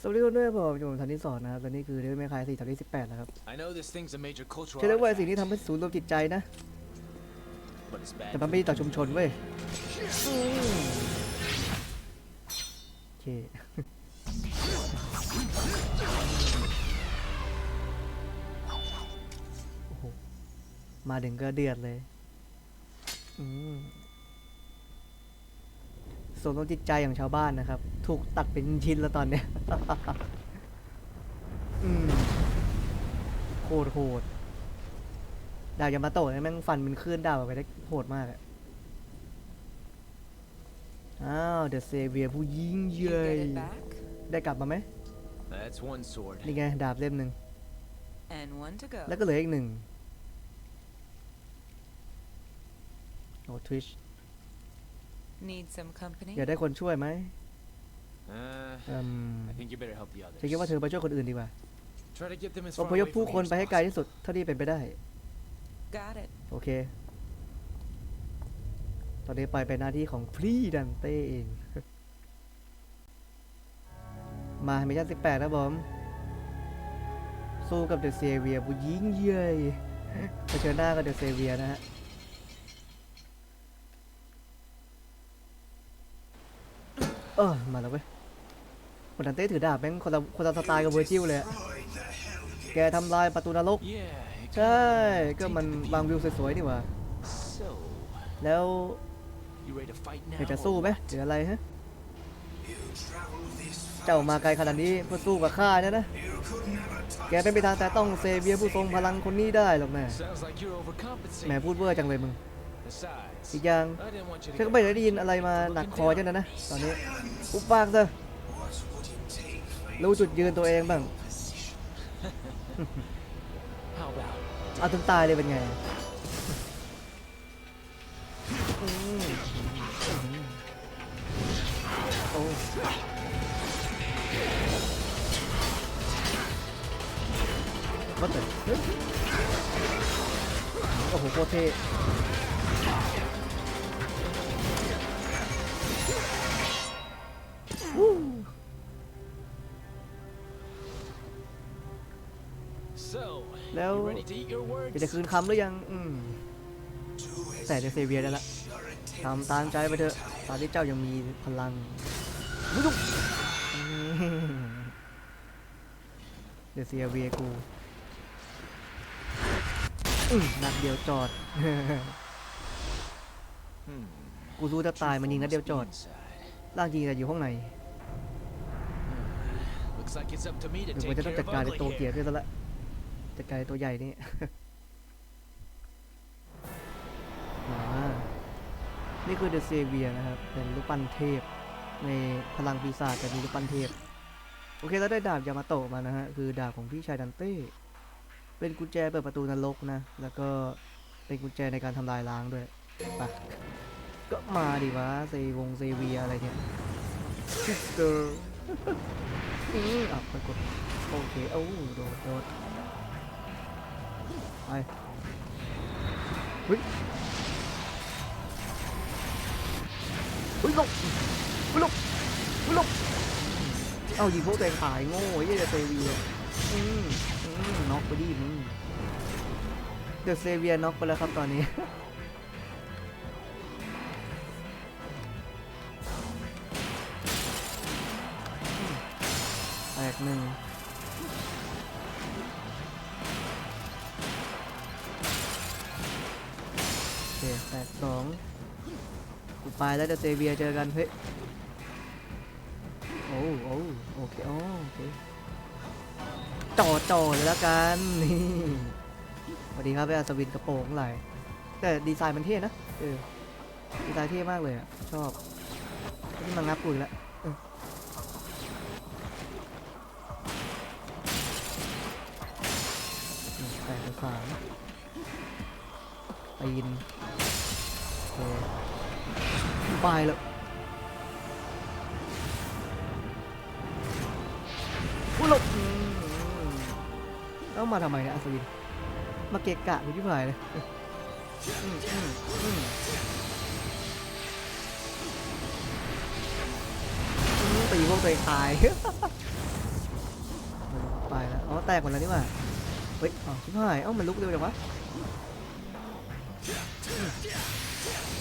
สวัสดีทุกคนด้วยผมอยู่ทันที่สองนะครับและนี่คือเรื่องไม่คลายสี่ทันที่สิบแปดแล้วครับ I know this thing's a major cultural เชื่อได้ว่า artifact, สิ่งที่ทำให้ศูนย์รวมจิตใจนะ but it's bad. แต่มันไม่ดีต่อชุมชนเว้ยอืมโอเค โอ้โห มาถึงก็เดือดเลย อืม ส่วนรวมจิตใจของชาวบ้านนะครับ ถูกตัดเป็นชิ้นแล้วตอนเนี้ย อืมโคตรโหดดาวยามาโตะเนี่ยแม่งฟันเป็นคลื่นดาวออกไปได้โหดมากอะอ้าวเดอะเซเวียผู้ยิ่งให You ญ่ get it back? ได้กลับมาไหม That's one sword. นี่ไง ดาบเล่มหนึ่ง And one to go. แล้วก็เหลืออีกหนึ่งโอ้ทวิช Need some company? อยากได้คนช่วยไหม Uh, อืม I think you better help the others. ฉันคิดว่าเธอไปช่วยคนอื่นดีกว่า Try to get them as อ far พยพ away ผู้ from ค here น as ไปให้ไกล possible. ที่สุดเท่าที่เป็นไปได้ Got it. โอเค ตอนนี้ไปเป็นหน้าที่ของพรีดันเต้เอง มามิชชั่น18นะผม สู้กับเดอะเซเวียผู้ยิ่งใหญ่เผชิญหน้ากับเดอะเซเวียนะฮะ เออ มาแล้วเว้ยคนดันเต้ถือดาบแม่งคนละคนละสไตล์กับเวอร์จิลเลยอะแกทำลายประตูนรก ใช่ ก็มันวางวิวสวยๆนี่หว่า แล้ว you ready to fight now? อยากจะสู้ไหมหรืออะไรฮะ เจ้ามาไกลขนาดนี้เพื่อสู้กับข้าเนี่ยนะ แกไม่มีทางแต่ต้องเซเวียผู้ทรงพลังคนนี้ได้หรอกแม่แม overcompensating. พูดเวอร์จังเลยมึง อีกอย่าง I didn't want you ฉัน to ก็ get ไม่ได้ยินอะไรมาหนักคอเช่นนั้นนะ ตอนนี้อุบปากเถอะรู้จุดยืนตัวเองบ้าง How about เอาถึงตายเลยเป็นไงอืมโอ้วัดเถอะโอ้โหโคตรเท่ Leo- You ready to eat your words? จะได้คืนคำหรือยังอืมแต่เดยวเซเวียได้ละทำตามใจไปเถอะตอนที่เจ้ายังมีพลังวุ้ยอืมเดยวเซเวียกูอืมนัดเดียวจอด Hmm. กูรู้จะตายมันยิงนัดเดียวจอด Inside. ล่างยิงแต่อยู่ข้างใน Looks like it's up to me to เดี๋ยว take มันจะต้อง care จัด of การใน ugly ตัวเกีย here. ร์ด้วยซะละ จัดการในตัวใหญ่นี่นี่คือเดอะเซเวียนะครับ เป็นรูปปั้นเทพ ในพลังปีศาจจะมีรูปปั้นเทพ โอเคแล้วได้ดาบยามาโตะมานะฮะ คือดาบของพี่ชายดันเต้ เป็นกุญแจเปิดประตูนรกนะ แล้วก็เป็นกุญแจในการทำลายล้างด้วยไปก็มาดิวะเซวงเซเวียอะไรเนี่ยซิสเตอร์อืมอะไปกดโอเค เอ้าโดดโดด ไปเฮ้ยเฮ้ยลบเฮ้ยลบเฮ้ยลบเอายิงพวกตัวเองตายโง่ไอ้เหี้ยเดอะเซเวียอืมอืมน็อกไปดิมึงเดอะเซเวียน็อกไปแล้วครับตอนนี้แตกหนึ่ง ไปแล้วเดยวเซเวียเจอกัน เฮ้ย โอ้โอ้โอเคโอ้โอเคจ่อจ่อเลยแล้วกัน นี่สวัสดีครับไอ้อัศวินกระโปรงไหลแต่ดีไซน์มันเท่นะ เออ ดีไซน์เท่มากเลยอะ ชอบนี่มางับกูอีกแล้วหนึ่งแปดสามปีน ไปแล้วอุ้ยหลบแล้วมาทำไมเนี่ยอัศวิน มาเกะกะกูที่ผายเลยตีพวกตัวเองตายไปแล้วอ๋อแตกหมดแล้วนี่ว่าเฮ้ยอ๋อชิบหายเอ้ามันลุกเร็วจังวะ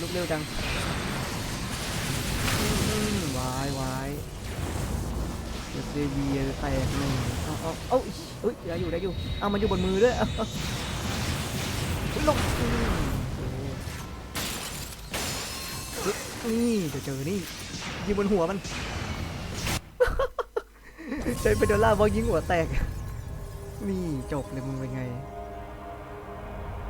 ลุกเร็วจัง วายวายเดยวเซเวียแตกหนึ่งเอาเอาเอาอิ๊ยเฮ้ยได้อยู่ได้อยู่ เอามันอยู่บนมือด้วยลงนี่เดี๋ยวเจอนี่ยิงบนหัวมันใช้เปโดล่าบอลยิงหัวแตก นี่จบเลยมึงเป็นไง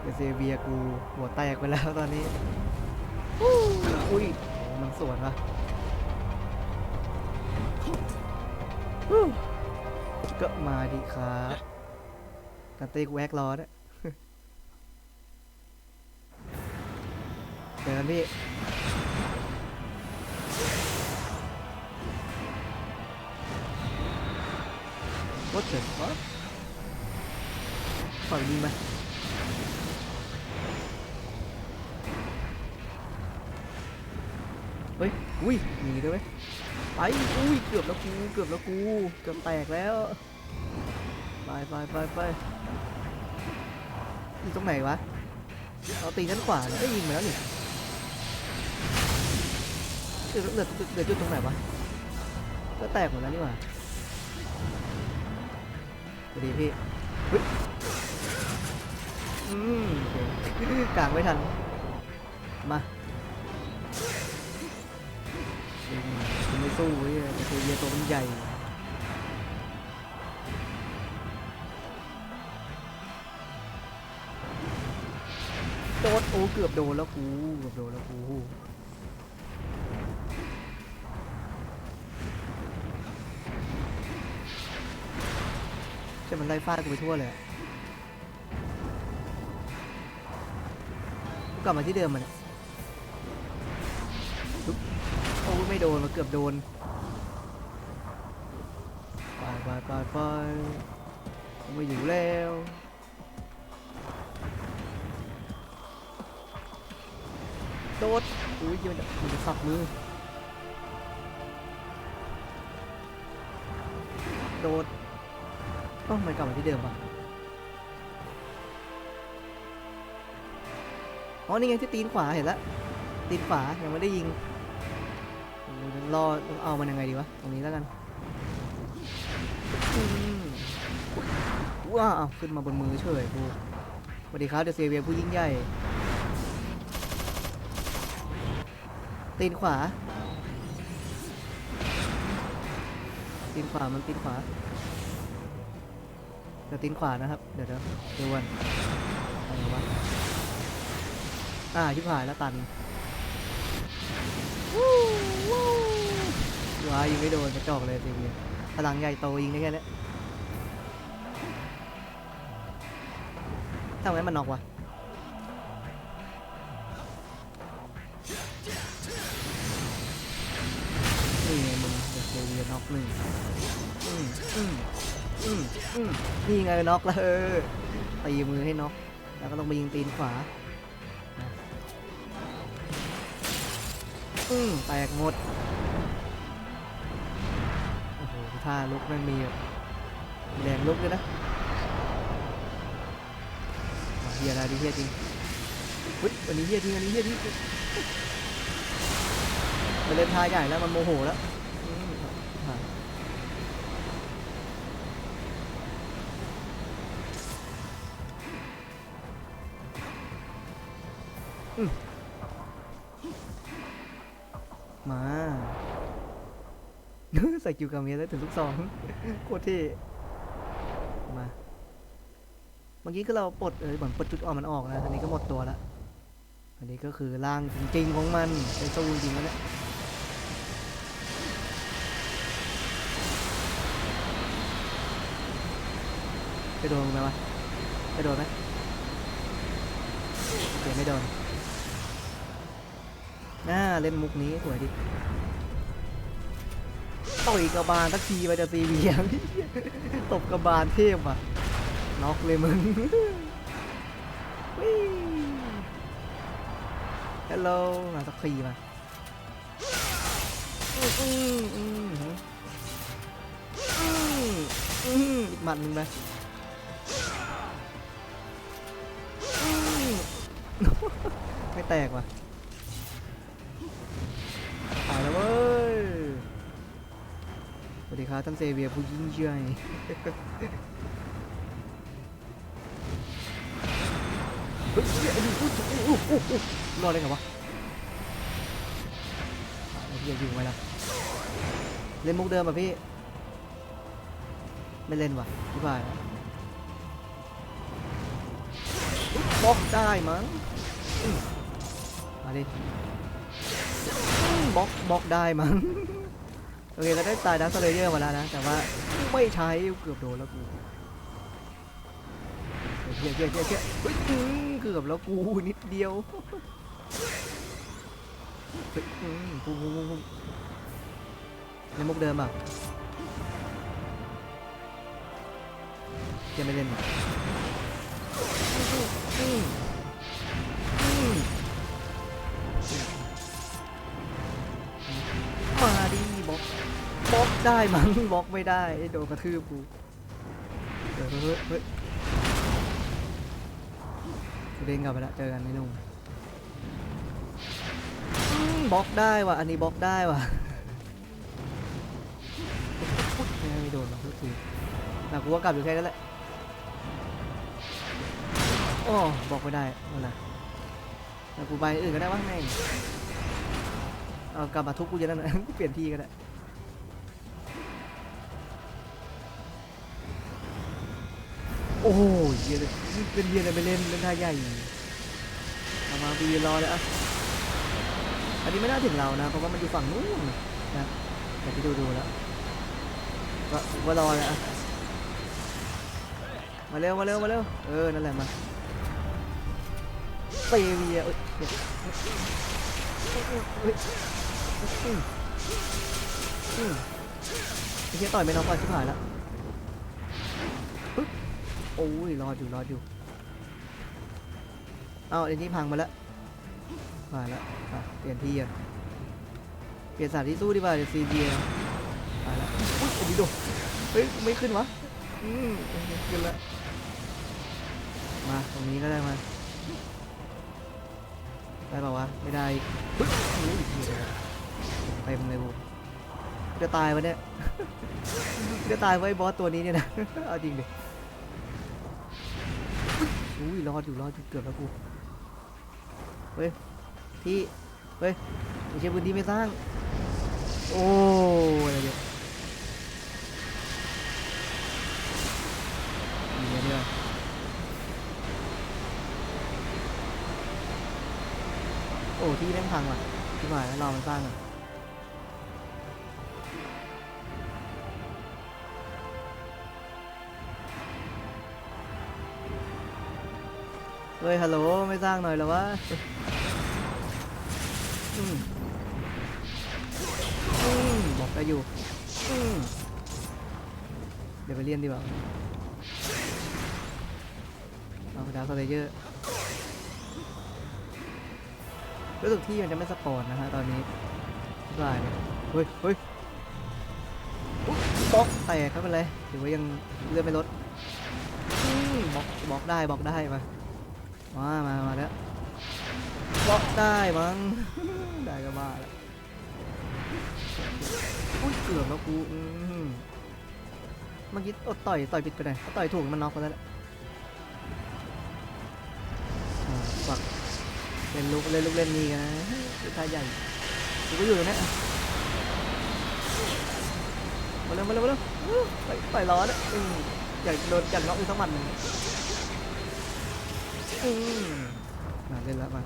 เดซเวียกูหัวแตกไปแล้วตอนนี้ อุ้ย มันสวนปะ ก็มาดิครับกันเต้กูแอกรอเนี่ยเจอกันพี่ What the fuck ฝั่งยิงมาเฮ้ย อุ้ยหนีด้วยเว้ย ไปอุ้ยเกือบแล้วกูเกือบแล้วกูเกือบแตกแล้วไปไปไปไปอยู่ตรงไหนวะเอาตีชั้นขวาได้ยิงมาแล้วนี่เหลือเหลือเหลือจุดตรงไหนวะก็แตกหมดแล้วนี่หว่าสวัสดีพี่อืมโอเคกลางไม่ทัน มา สู้เว้ยแต่ตัวเยียตัวมันใหญ่โดนโอ้เกือบโดนแล้วกูเกือบโดนแล้วกูใช่มันไล่ฟาดกูไปทั่วเลยกลับมาที่เดิมมันอะ ไม่โดนมาเกือบโดนไปไปไปไปไม่อยู่แล้วโดดอุ้ยมันจะมันจะสับมือ โดดเอ้ามันกลับมาที่เดิมป่ะอ๋อนี่ไงที่ตีนขวาเห็นแล้วตีนขวายังไม่ได้ยิง รอเอามันยังไงดีวะ ตรงนี้แล้วกันว้าวขึ้นมาบนมือเฉยกูสวัสดีครับเดอะเซเวียผู้ยิ่งใหญ่ ตีนขวา ตีนขวา มันตีนขวา เดี๋ยวตีนขวานะครับ เดี๋ยวเดี๋ยวเดี๋ยววันอะไรวะอ่าชิบหายแล้วตันวู้ ว้ายยิงไม่โดนกระจอกเลยสิเนี่ยพลังใหญ่โตยิงได้แค่นี้ทำไมมันนอกวะนี่ไงมึงเดเซเวียน็อกหนึ่งอืมอืมอืมอืมนี่ไงน็อกแล้วตีมือให้น็อกแล้วก็ต้องไปยิงตีนขวาอืมแตกหมด ท่าลุกแม่มีแรงลุกเลยนะเฮียอะไรดิเฮียจริงเฮ้ยวันนี้เฮียจริงวันนี้เฮียจริงมันเล่นท่าใหญ่แล้วมันโมโหแล้วอืม ส่กิวกาเมียได้ถึงลูกสอง โคตรเท่มา เมื่อกี้ก็เราปลดเออเหมือนปลดจุดอ่อนมันออกนะ อันนี้ก็หมดตัวล้วอันนี้ก็คือร่างจริงๆของมันเป็นสู้จริงแล้วเนี่ยจะโดนไหมวะจะโดนไหมโอเคไม่โดนน่าเล่นมุกนี้สวยดิ ต่อยกระบาลสักทีไปจะตีเบียงตบกระบาลเทพอะน็อกเลยมึงฮัลโหลมาสักทีมาอืมอืมอืมอืมอืมอีกหมัดมึงไปอืมไม่แตกว่ะตายแล้วเว้ย วัสดีครับท่านเซเวียผู้ยิ่งใหญ่เฮ้ยเฮ้ยอันนี้อุ๊ยอุ๊ยอุ๊ยอุ๊ยรอดได้ไงวะไอ้เหี้ยอยู่ไว้ละเล่นมุกเดิมป่ะพี่ ไม่เล่นว่ะพี่ฝ่ายบล็อกได้มั้งมาดิบล็อกบล็อกได้มั้ง โอเคเราได้ตายดัสเลเยอร์มาแล้วนะ แต่ว่าไม่ใช้เกือบโดนแล้วกูเชี่ยเชี่ยเชี่ยเชี่ยเฮ้ยเกือบแล้วกูนิดเดียวเฮ้ยอื้อพุ่งพุ่งพุ่งพุ่งในมุกเดิมอะยังไม่เล่น ได้มั้งบล็อกไม่ได้โดนกระทืบกูเดี๋ยวเฮ้ยเฮ้ยกูเด้งกลับไปล้วเจอกันไม่นุ่มบล็อกได้ว่ะอันนี้บล็อกได้ว่ะไม่โดนหรอกทุกทีแต่กูว่ากลับอยู่แค่นั้นแหละโอ้บล็อกไม่ได้นั่นแหละแต่กูไปอื่นก็ได้วะแม่งเอากลับมาทุบกูจะนั่นนะเปลี่ยนที่ก็ได้ อ้โหเหี้ยเลยเป็นเหี้ยอะไรไปเล่นเล่นท่าใหญ่เอามาบีรอเลยอะอันนี้ไม่น่าถึงเรานะ เพราะว่ามันอยู่ฝั่งนู้นนะแต่ที่ดูดูแล้วก็ว่ารอเลยอะมาเร็วมาเร็วมาเร็วเออนั่นแหละมาเซเวียเอ้ยเฮ้ยเฮ้ยอืมอืมไอ้เหี้ยต่อยไม่น้องก่อนชิบหายแล้ว โอ้ยรออยู่รออยู่เอาอันนี้พังมาแล้วมาแล้วเปลี่ยนที่อะเปลี่ยนสถานที่สู้ดีกว่าเดี๋ยวซีเบียมาแล้วอุ๊ยอันนี้โดดเฮ้ยไม่ขึ้นวะอืมโอขึ้นแล้วมาตรงนี้ก็ได้มาได้ป่าวะไม่ได้อีกปึ๊บโอ้ยเต็มเลยบูจะตายวะเนี่ยจะตายไว้บอสตัวนี้เนี่ยนะเอาจริงดิ อุ้ยรอดอยู่รอดอยู่เกือบแล้วกูเฮ้ยที่เฮ้ยไม่ใช่พื้นที่ไม่สร้าง โอ้อะไรเนี่ยมีอะไรเนี่ยโอ้ที่แม่งพังว่ะที่หมายแล้วรอมันสร้างอะ เฮ้ยฮัลโหลไม่สร้างหน่อยหรอวะอืมอืมบอกได้อยู่อืมเดี๋ยวไปเรียนดีกว่าเอาดาวสเลเยอร์รู้สึกที่มันจะไม่สปอร์ตนะฮะตอนนี้ได้เลยเฮ้ยเฮ้ยอุ๊ยบล็อกแตกไม่เป็นไรถือว่ายังเลื่อนไม่ลดอืมบล็อกบล็อกได้บล็อกได้มา มามามาแล้วบล็อกได้มั้ง ได้ก็บ้าแล้วอุ้ยเกือบแล้วกูอืมเมื่อกี้อดต่อยต่อยผิดไปหน่อยถ้าต่อยถูกมันน็อกไปแล้วแหละฝักเล่นลูกเล่นลูกเล่นนี่กันนะเป็นท่าใหญ่กูก็อยู่ตรงเนี้ยมาเร็วมาเร็วมาเร็วอู้ไปต่อยร้อนอะอยากโดนอยากน็อกอีกสักหมัดหนึ่ง มาเล่นแล้วมา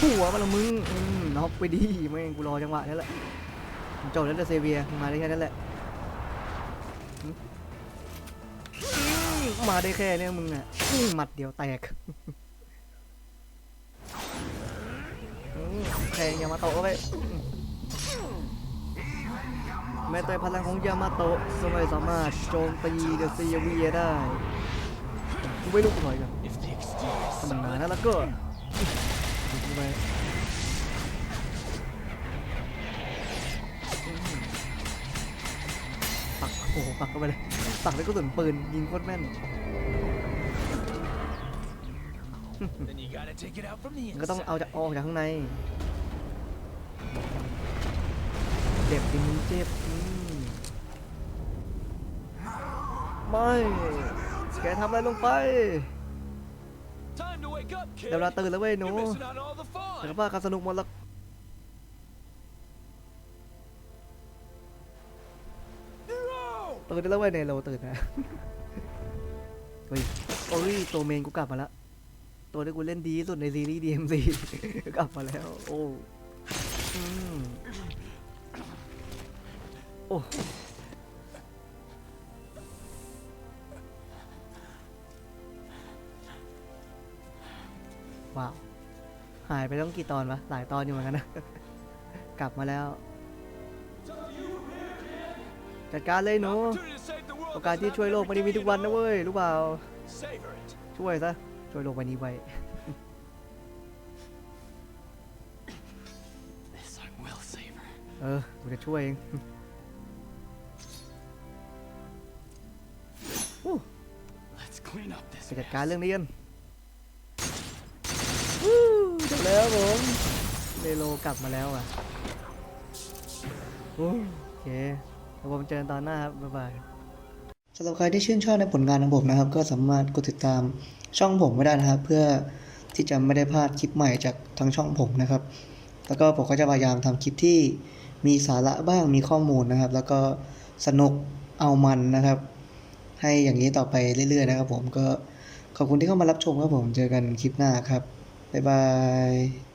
หัวมาละมึงอืมน็อกไปดีแม่งกูรอจังหวะนี้แหละจบแล้วเดอะเซเวียมาได้แค่นั้นแหละมาได้แค่นี้มึงอะอืมหมัดเดียวแตกอืมแทงยามาโต้ไปแม้แต่พลังของยามาโตะก็ไม่สามารถโจมตีเดอะเซเวียได้ กูไม่ลุกหน่อยกัน If the exterior ถ้ามัน solid, มานะแล้วก็ดูไปอืมปักโอ้โหปักเข้าไปเลยปักด้วยกระสุนปืนยิงโคตรแม่น Then you gotta take it out from the มันก็ต้อง inside. เอาจากออกจากข้างในเจ็บจริงเจ็บอืมไม่ แกทำอะไรลงไป Time to wake up, kid. เดี๋ยวเวลาตื่นแล้วเว้ยหนู You're missing out on all the แต่ fun. ก็ว่าการสนุกหมดแล้วตื่นได้แล้วเว้ยเนโรตื่นนะเฮ้ยโอ้ยตัวเมนกูกลับมาแล้วตัวที่กูเล่นดีที่สุดในซีรีส์ DMC กลับมาแล้ว โอ้อืมโอ้ ว้าวหายไปต้องกี่ตอนวะหลายตอนอยู่เหมือนกันนะ กลับมาแล้ว จัดการเลยหนู Opportunity to save the world โอกาสที่ช่วยโลกไม่ได้มีทุกวันนะเว้ยรู้เปล่า Savor it. ช่วยซะช่วยโลกใบนี้ไว้ This I will savor. เออกูจะช่วยเองอู้ Let's clean up this ไปจัดการเรื่องนี้กันวู้จบ แล้วผมเนโลกลับมาแล้วอะโอเคเดี๋ยวผมเจอกันตอนหน้าครับ บ๊ายบายสำหรับใครที่ชื่นชอบในผลงานของผมนะครับ ก็สามารถกดติดตามช่องผมไว้ได้นะครับ เพื่อที่จะไม่ได้พลาดคลิปใหม่จากทางช่องผมนะครับ แล้วก็ผมก็จะพยายามทำคลิปที่มีสาระบ้างมีข้อมูลนะครับ แล้วก็สนุกเอามันนะครับ ให้อย่างนี้ต่อไปเรื่อยๆนะครับ ผมก็ขอบคุณที่เข้ามารับชมครับผมเจอกันคลิปหน้าครับ บ๊ายบาย